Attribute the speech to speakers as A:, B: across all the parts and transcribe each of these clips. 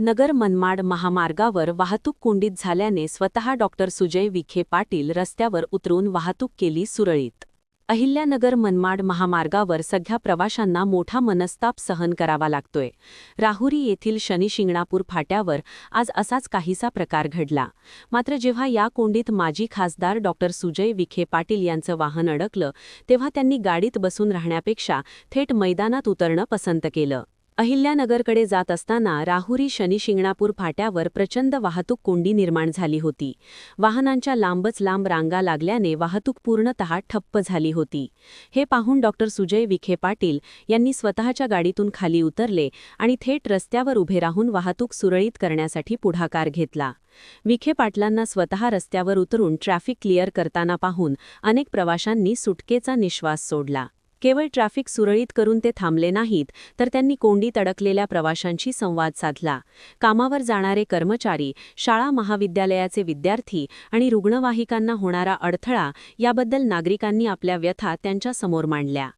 A: नगर मनमाड महामार्गावर वाहतूक कोंडीत झाल्याने स्वतः डॉक्टर सुजय विखे पाटील रस्त्यावर उतरून वाहतूक केली सुरळीत. अहिल्यानगर मनमाड महामार्गावर सध्या प्रवाशांना मोठा मनस्ताप सहन करावा लागतोय. राहुरी येथील शनिशिंगणापूर फाट्यावर आज असाच काहीसा प्रकार घडला. मात्र जेव्हा या कोंडीत माजी खासदार डॉक्टर सुजय विखे पाटील यांचं वाहन अडकलं तेव्हा त्यांनी गाडीत बसून राहण्यापेक्षा थेट मैदानात उतरणं पसंत केलं. अहिल्यानगरकडे जात असताना राहुरी शनिशिंगणापूर फाट्यावर प्रचंड वाहतूक कोंडी निर्माण झाली होती. वाहनांच्या लांबच लांब रांगा लागल्याने वाहतूक पूर्णतः ठप्प झाली होती. हे पाहून डॉक्टर सुजय विखे पाटील यांनी स्वतःच्या गाडीतून खाली उतरले आणि थेट रस्त्यावर उभे राहून वाहतूक सुरळीत करण्यासाठी पुढाकार घेतला. विखे पाटलांना स्वतः रस्त्यावर उतरून ट्रॅफिक क्लिअर करताना पाहून अनेक प्रवाशांनी सुटकेचा निश्वास सोडला. केवळ ट्रॅफिक सुरळीत करून ते थांबले नाहीत तर त्यांनी कोंडीत अडकलेल्या प्रवाशांशी संवाद साधला. कामावर जाणारे कर्मचारी शाळा महाविद्यालयाचे विद्यार्थी आणि रुग्णवाहिकांना होणारा अडथळा याबद्दल नागरिकांनी आपल्या व्यथा त्यांच्यासमोर मांडल्या.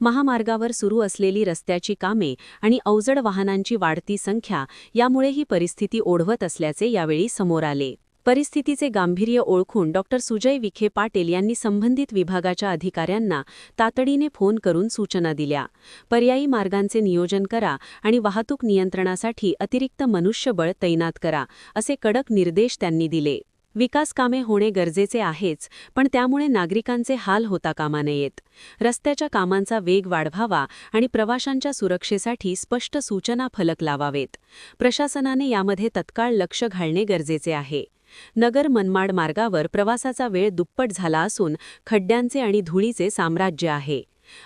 A: महामार्गावर सुरू असलेली रस्त्याची कामे आणि अवजड वाहनांची वाढती संख्या यामुळे ही परिस्थिती ओढवत असल्याचे यावेळी समोर आले. परिस्थितीचे गांभीर्य ओळखून डॉक्टर सुजय विखे पाटील यांनी संबंधित विभागाच्या अधिकाऱ्यांना तातडीने फोन करून सूचना दिल्या. पर्यायी मार्गांचे नियोजन करा आणि वाहतूक नियंत्रणासाठी अतिरिक्त मनुष्यबळ तैनात करा असे कडक निर्देश त्यांनी दिले. विकास कामे होणे गरजेचे आहेच पण त्यामुळे नागरिकांचे हाल होता कामा नयेत. रस्त्याच्या कामांचा वेग वाढवावा आणि प्रवाशांच्या सुरक्षेसाठी स्पष्ट सूचना फलक लावावेत. प्रशासनाने यामध्ये तत्काळ लक्ष घालणे गरजेचे आहे. नगर मनमाड मार्गावर प्रवासाचा वेळ दुप्पट झाला असून खड्ड्यांचे आणि धुळीचे साम्राज्य आहे.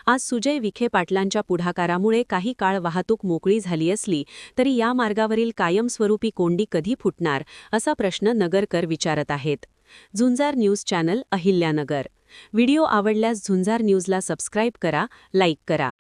A: आज सुजय विखे पाटलांच्या पुढाकारामुळे काही काळ वाहतूक मोकळी झाली असली तरी या मार्गावरील कायमस्वरूपी कोंडी कधी फुटणार असा प्रश्न नगरकर विचारत आहेत. Zunjar news channel Ahilyanagar. Video आवडल्यास झुंजार न्यूजला सबस्क्राईब करा लाईक करा.